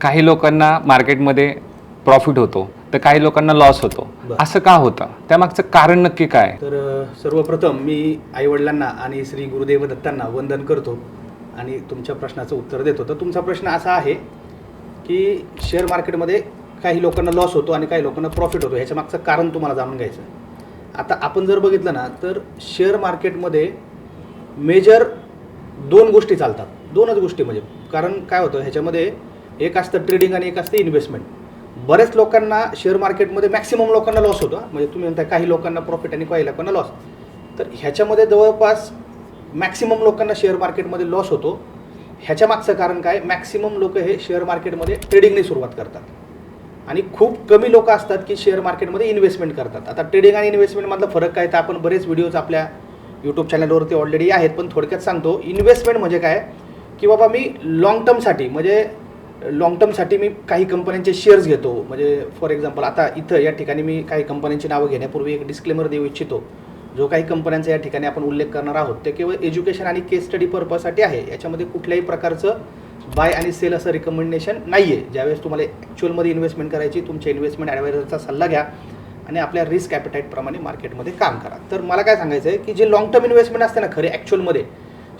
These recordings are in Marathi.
काही लोकांना मार्केटमध्ये प्रॉफिट होतो तर काही लोकांना लॉस होतो. असं का होतं? त्यामागचं कारण नक्की काय तर सर्वप्रथम मी आईवडिलांना आणि श्री गुरुदेव दत्तांना वंदन करतो आणि तुमच्या प्रश्नाचं उत्तर देतो. तर तुमचा प्रश्न असा आहे की शेअर मार्केटमध्ये काही लोकांना लॉस होतो आणि काही लोकांना प्रॉफिट होतो ह्याच्या मागचं कारण तुम्हाला जाणून घ्यायचं. आता आपण जर बघितलं ना तर शेअर मार्केटमध्ये मेजर दोन गोष्टी चालतात. दोनच गोष्टी म्हणजे कारण काय होतं ह्याच्यामध्ये एक असतं ट्रेडिंग आणि एक असतं इन्व्हेस्टमेंट बऱ्याच लोकांना शेअर मार्केटमध्ये मॅक्सिमम लोकांना लॉस होतो म्हणजे तुम्ही म्हणता काही लोकांना प्रॉफिट आणि काही लोकांना लॉस तर ह्याच्यामध्ये जवळपास मॅक्सिमम लोकांना शेअर मार्केटमध्ये लॉस होतो. ह्याच्या मागचं कारण काय? मॅक्सिमम लोक हे शेअर मार्केटमध्ये ट्रेडिंगने सुरुवात करतात. आणि खूप कमी लोक असतात की शेअर मार्केटमध्ये इन्व्हेस्टमेंट करतात. आता ट्रेडिंग आणि इन्व्हेस्टमेंटमधला फरक काय? तर आपण बरेच व्हिडिओज आपल्या यूट्यूब चॅनलवरती ऑलरेडी आहेत पण थोडक्यात सांगतो. इन्व्हेस्टमेंट म्हणजे काय? की बाबा मी लॉंग टर्मसाठी म्हणजे लॉंग टर्मसाठी मी काही कंपन्यांचे शेअर्स घेतो. म्हणजे फॉर एक्झाम्पल आता इथं या ठिकाणी मी काही कंपन्यांची नावं घेण्यापूर्वी एक डिस्क्लेमर देऊ इच्छितो. जो काही कंपन्यांचा या ठिकाणी आपण उल्लेख करणार आहोत ते केवळ एज्युकेशन आणि केस स्टडी पर्पजसाठी आहे. याच्यामध्ये कुठल्याही प्रकारचं बाय आणि सेल असं रिकमेंडेशन नाही आहे ज्यावेळेस तुम्हाला ॲक्च्युअलमध्ये इन्व्हेस्टमेंट करायची तुमच्या इन्व्हेस्टमेंट ॲडवायझरचा सल्ला घ्या आणि आपल्या रिस्क ॲपिटाईटप्रमाणे मार्केटमध्ये काम करा. तर मला काय सांगायचं आहे की जे लॉंग टर्म इन्व्हेस्टमेंट असते ना खरे ॲक्च्युअलमध्ये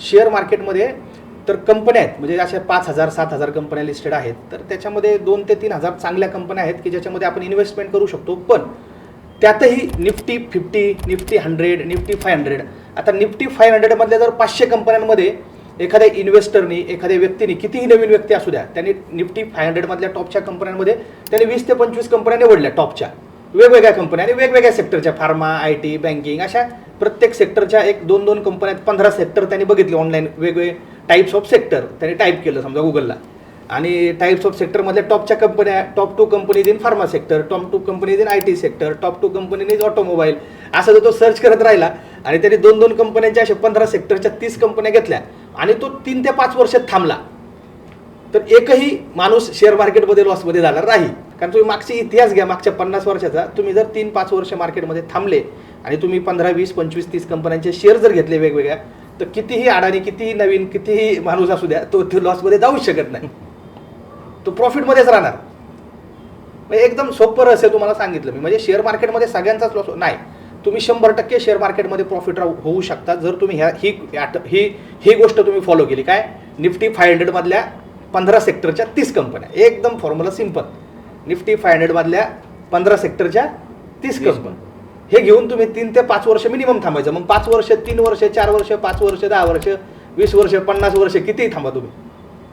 शेअर मार्केटमध्ये तर कंपन्या आहेत. म्हणजे अशा पाच हजार सात हजार कंपन्या लिस्टेड आहेत. तर त्याच्यामध्ये दोन ते तीन हजार चांगल्या कंपन्या आहेत की ज्याच्यामध्ये आपण इन्व्हेस्टमेंट करू शकतो. पण त्यातही Nifty fifty Nifty hundred Nifty five hundred आता निफ्टी फाय हंड्रेडमधल्या जर पाचशे कंपन्यांमध्ये एखाद्या इन्व्हेस्टरनी एखाद्या व्यक्तीने कितीही नवीन व्यक्ती असू द्या त्यांनी निफ्टी फाय हंड्रेडमधल्या टॉपच्या कंपन्यांमध्ये त्यांनी वीस ते पंचवीस कंपन्या निवडल्या टॉपच्या वेगवेगळ्या कंपन्या आणि वेगवेगळ्या सेक्टरच्या फार्मा आय टी बँकिंग अशा प्रत्येक सेक्टरच्या एक दोन दोन कंपन्यात पंधरा सेक्टर त्यांनी बघितले ऑनलाईन वेगवेगळे टाईप्स ऑफ सेक्टर त्याने टाईप केलं समजा गुगलला आणि टाईप्स ऑफ सेक्टरमधल्या टॉपच्या कंपन्या top two companies in pharma sector top two companies in I T sector top two companies in automobile असं जर तो सर्च करत राहिला आणि त्याने दोन दोन कंपन्यांच्या अशा पंधरा सेक्टरच्या तीस कंपन्या घेतल्या आणि तो तीन ते पाच वर्षात थांबला. तर एकही माणूस शेअर मार्केटमध्ये लॉसमध्ये झाला नाही. कारण तुम्ही मागची इतिहास घ्या मागच्या पन्नास वर्षाचा. तुम्ही जर तीन पाच वर्ष मार्केटमध्ये थांबले आणि तुम्ही पंधरा वीस पंचवीस तीस कंपन्यांचे शेअर जर घेतले वेगवेगळ्या तर कितीही अडाणी कितीही नवीन कितीही माणूस असू द्या तो तो लॉसमध्ये जाऊच शकत नाही. तो प्रॉफिटमध्येच राहणार. म्हणजे एकदम सोपं रहस्य तुम्हाला सांगितलं मी. म्हणजे शेअर मार्केटमध्ये सगळ्यांचाच लॉस नाही. तुम्ही शंभर टक्के शेअर मार्केटमध्ये प्रॉफिट होऊ शकता जर तुम्ही ह्या ही ही ही गोष्ट तुम्ही फॉलो केली. काय? निफ्टी फाय हंड्रेडमधल्या पंधरा सेक्टरच्या तीस कंपन्या एकदम फॉर्म्युला सिंपल निफ्टी फाय हंड्रेडमधल्या पंधरा सेक्टरच्या तीस कंपन्या हे घेऊन तुम्ही तीन ते पाच वर्ष मिनिमम थांबायचं. मग पाच वर्ष तीन वर्ष चार वर्ष पाच वर्ष दहा वर्ष वीस वर्ष पन्नास वर्ष कितीही थांबा तुम्ही.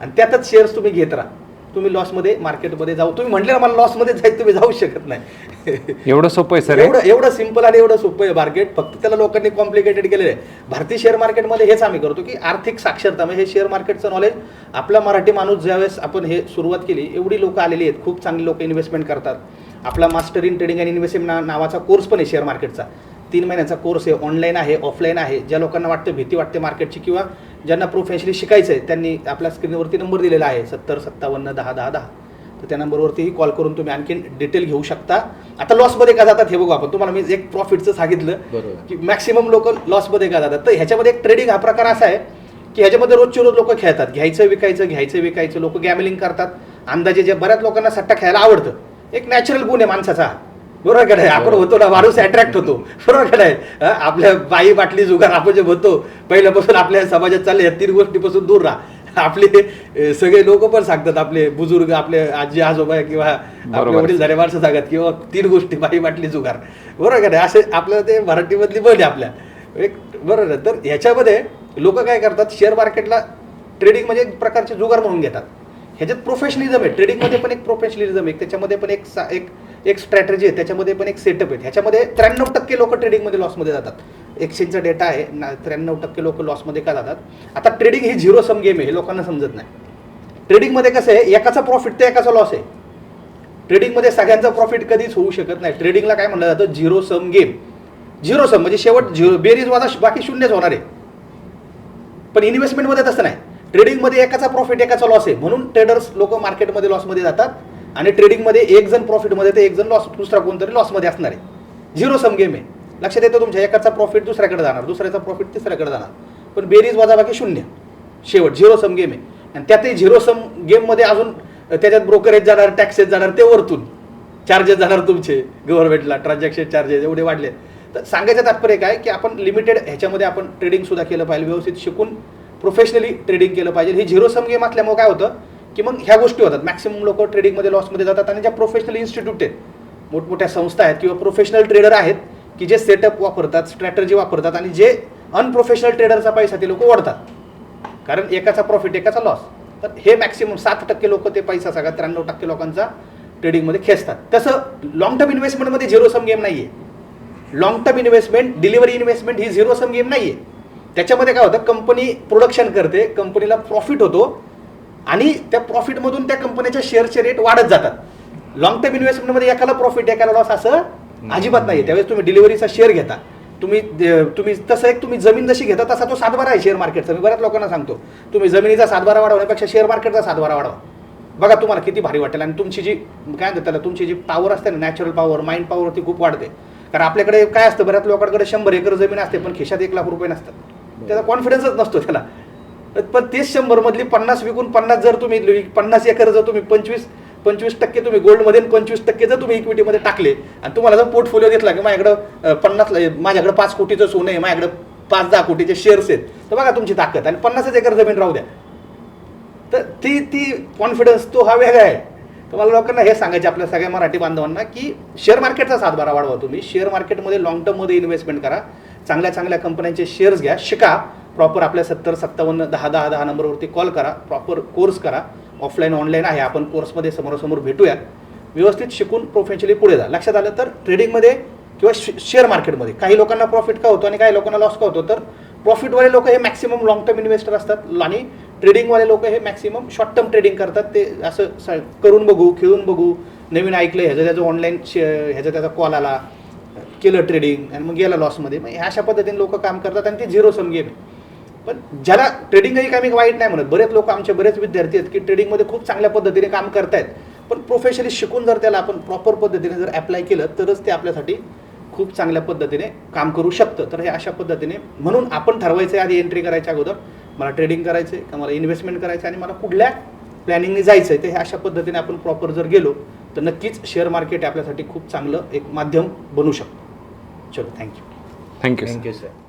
आणि त्यातच शेअर्स तुम्ही घेत राहा. तुम्ही लॉसमध्ये मार्केटमध्ये जाऊ. तुम्ही म्हटले ना मला लॉसमध्ये जायचं तुम्ही जाऊ शकत नाही. एवढं सोपं आहे सर? एवढं एवढं सिंपल आणि एवढं सोपं आहे मार्केट फक्त त्याला लोकांनी कॉम्प्लिकेटेड केलेलं आहे. भारतीय शेअर मार्केटमध्ये हेच आम्ही करतो की आर्थिक साक्षरता. म्हणजे हे शेअर मार्केटचं नॉलेज आपला मराठी माणूस ज्यावेळेस आपण हे सुरुवात केली एवढी लोक आलेली आहेत. खूप चांगली लोक इन्व्हेस्टमेंट करतात. आपला मास्टर इन ट्रेडिंग आणि इन्व्हेस्टमेंट ना नावाचा कोर्स पण आहे शेअर मार्केटचा तीन महिन्याचा कोर्स आहे ऑनलाईन आहे ऑफलाईन आहे. ज्या लोकांना वाटतं भीती वाटते मार्केटची किंवा ज्यांना प्रोफेशनली शिकायचं आहे त्यांनी आपल्या स्क्रीनवरती नंबर दिलेला आहे सत्तर सत्तावन्न दहा दहा दहा. तर त्या नंबरवरतीही कॉल करून तुम्ही आणखीन डिटेल घेऊ शकता. आता लॉसमध्ये का जातात हे बघू आपण. तुम्हाला मी एक प्रॉफिटचं सांगितलं. की मॅक्सिमम लोक लॉसमध्ये का जातात. तर ह्याच्यामध्ये एक ट्रेडिंग हा प्रकार असा आहे की ह्याच्यामध्ये रोजचे रोज लोक खेळतात. घ्यायचं विकायचं घ्यायचं विकायचं. लोक गॅमलिंग करतात. अंदाजे जे बऱ्याच लोकांना सट्टा खेळायला आवडतं. एक नॅचरल गुण आहे माणसाचा. बरोबर का नाही? आपण होतो ना माणूस अट्रॅक्ट होतो. बरोबर का नाही? आपल्या बाई बाटली जुगार आपण जे म्हणतो पहिल्यापासून आपल्या समाजात चालले या तीन गोष्टीपासून दूर राहा. आपले सगळे लोक पण सांगतात आपले बुजुर्ग आपले आजी आजोबा किंवा आपले. वडील झाले माणसं सांगतात किंवा तीन गोष्टी बाई बाटली जुगार. बरोबर का नाही? असे आपल्याला ते मराठीमधली बन आहे आपल्या. एक बरोबर तर ह्याच्यामध्ये लोक काय करतात? शेअर मार्केटला ट्रेडिंग म्हणजे एक प्रकारचे जुगार म्हणून घेतात. ह्याच्यात प्रोफेशनलिझम आहे. ट्रेडिंगमध्ये पण एक प्रोफेशनलिझम आहे. त्याच्यामध्ये पण एक सा- एक एक स्ट्रॅटेजी आहे. त्याच्यामध्ये पण एक सेटअप आहे. ह्याच्यामध्ये त्र्याण्णव टक्के लोक ट्रेडिंगमध्ये लॉसमध्ये जातात. एक्सचेंजचा डेटा आहे. ना त्र्याण्णव टक्के लोक लॉसमध्ये का जातात? आता ट्रेडिंग ही झिरो सम गेम आहे हे लोकांना समजत नाही. ट्रेडिंगमध्ये कसं आहे एकाचा प्रॉफिट तर एकाचा लॉस आहे. ट्रेडिंगमध्ये सगळ्यांचा प्रॉफिट कधीच होऊ शकत नाही. ट्रेडिंगला काय म्हणलं जातं? Zero sum game zero sum म्हणजे शेवट झिरो बेरीज वाजा बाकी शून्यच होणार आहे. पण इन्व्हेस्टमेंटमध्ये तसं नाही. ट्रेडिंगमध्ये एकाचा प्रॉफिट एकाचा लॉस आहे. म्हणून ट्रेडर्स लोक मार्केटमध्ये लॉसमध्ये जातात आणि ट्रेडिंगमध्ये एक जण प्रॉफिटमध्ये तर एक जण लॉस दुसरा कोणतरी लॉसमध्ये असणार आहे. झिरो सम गेम आहे. लक्षात येतं तुमच्या एकाचा प्रॉफिट दुसऱ्याकडे जाणार दुसऱ्याचा प्रॉफिट तिसऱ्याकडे जाणार. पण बेरीज वजाबाकी शून्य. शेवट झिरो सम गेम आहे. आणि त्यातही झिरो सम गेममध्ये अजून त्याच्यात ब्रोकरेज जाणार टॅक्सेस जाणार ते वरतून. चार्जेस जाणार तुमचे गव्हर्नमेंटला ट्रान्झॅक्शन चार्जेस एवढे वाढले. तर सांगायचं तात्पर्य काय की आपण लिमिटेड ह्याच्यामध्ये आपण ट्रेडिंग सुद्धा केलं पाहिजे व्यवस्थित शिकून प्रोफेशनली ट्रेडिंग केलं पाहिजे. हे झिरो सम गेम असल्यामुळे काय होतं की मग ह्या गोष्टी होतात. मॅक्सिमम लोक ट्रेडिंगमध्ये लॉसमध्ये जातात आणि ज्या प्रोफेशनल इन्स्टिट्यूट आहेत मोठमोठ्या संस्था आहेत किंवा प्रोफेशनल ट्रेडर आहेत की जे सेटअप वापरतात स्ट्रॅटर्जी वापरतात आणि जे अनप्रोफेशनल ट्रेडरचा पैसा ते लोक ओढतात. कारण एकाचा प्रॉफिट एकाचा लॉस तर हे मॅक्सिमम सात टक्के लोक ते पैसा सगळा त्र्याण्णव टक्के लोकांचा ट्रेडिंगमध्ये खेचतात. तसं लॉंग टर्म इन्व्हेस्टमेंटमध्ये झिरो सम गेम नाही आहे long term investment delivery investment ही झिरो सम गेम नाही आहे त्याच्यामध्ये काय होतं कंपनी प्रोडक्शन करते कंपनीला प्रॉफिट होतो आणि त्या प्रॉफिटमधून त्या कंपनीच्या शेअरचे रेट वाढत जातात. लॉंग टर्म इन्व्हेस्टमेंटमध्ये एकाला प्रॉफिट एकाला लॉस असं अजिबात नाही त्यावेळेस तुम्ही डिलिव्हरीचा शेअर घेता. तुम्ही तुम्ही तसं एक तुम्ही जमीन जशी घेता तसा तो सातबारा आहे शेअर मार्केटचा मी बऱ्याच लोकांना सांगतो तुम्ही जमिनीचा सातबारा वाढवण्यापेक्षा शेअर मार्केटचा सातबारा वाढवा. बघा तुम्हाला किती भारी वाटेल आणि तुमची जी काय म्हणतात त्याला तुमची जी पॉवर असते ना नॅचरल पॉवर माइंड पॉवर ती खूप वाढते. कारण आपल्याकडे काय असतं बऱ्याच लोकांकडे शंभर एकर जमीन असते पण खिशात एक लाख रुपये नसतात. त्याचा कॉन्फिडन्सच नसतो त्याला. पण तीस शंभर मधली पन्नास विकून पन्नास जर तुम्ही पन्नास एकर जर तुम्ही पंचवीस पंचवीस टक्के तुम्ही गोल्डमध्ये पंचवीस टक्के जर तुम्ही इक्विटीमध्ये टाकले आणि तुम्हाला जर पोर्टफोलिओ घेतला की माझ्याकडं पन्नास माझ्याकडे पाच कोटीचं सोनं आहे माझ्याकडे पाच दहा कोटीचे शेअर्स आहेत तर बघा तुमची ताकद. आणि पन्नासच एकर जमीन राहू द्या. तर ती ती कॉन्फिडन्स तो हा वेगळा आहे. तर मला लोकांना हे सांगायचे आपल्या सगळ्या मराठी बांधवांना की शेअर मार्केटचा सातबारा वाढवा तुम्ही. शेअर मार्केटमध्ये लॉंग टर्ममध्ये इन्व्हेस्टमेंट करा. चांगल्या चांगल्या कंपन्यांचे शेअर्स घ्या. शिका. प्रॉपर आपल्या सत्तर सत्तावन्न दहा दहा दहा नंबरवरती कॉल करा. प्रॉपर कोर्स करा. ऑफलाईन ऑनलाईन आहे. आपण कोर्समध्ये समोरासमोर भेटूया. व्यवस्थित शिकून प्रोफेशनली पुढे जा. लक्षात आलं तर ट्रेडिंगमध्ये किंवा शेअर मार्केटमध्ये काही लोकांना प्रॉफिट का होतो आणि काही लोकांना लॉस का होतो? तर प्रॉफिटवाले लोक हे मॅक्सिमम लॉंग टर्म इन्व्हेस्टर असतात. आणि ट्रेडिंगवाले लोक हे मॅक्सिमम शॉर्ट टर्म ट्रेडिंग करतात. ते असं स- करून बघू खेळून बघू. नवीन ऐकलं ह्याचं त्याचं ऑनलाईन शे ह्याचा त्याचा कॉल आला. केलं ट्रेडिंग आणि मग गेला लॉसमध्ये मग ह्या अशा पद्धतीने लोक काम करतात आणि ते झिरो सम गेम आहे. पण ज्याला ट्रेडिंगही काही वाईट नाही म्हणत. बरेच लोक आमचे बरेच विद्यार्थी आहेत की ट्रेडिंगमध्ये खूप चांगल्या पद्धतीने काम करतायत. पण प्रोफेशनली शिकून जर त्याला आपण प्रॉपर पद्धतीने जर अप्लाय केलं तरच ते आपल्यासाठी खूप चांगल्या पद्धतीने काम करू शकतं. तर हे अशा पद्धतीने म्हणून आपण ठरवायचं आहे आधी एंट्री करायच्या अगोदर मला ट्रेडिंग करायचं आहे का मला इन्व्हेस्टमेंट करायचं आहे आणि मला कुठल्या प्लॅनिंगने जायचं आहे ते हे अशा पद्धतीने आपण प्रॉपर जर गेलो तर नक्कीच शेअर मार्केट आपल्यासाठी खूप चांगलं एक माध्यम बनू शकतो. চলো thank you thank you thank you sir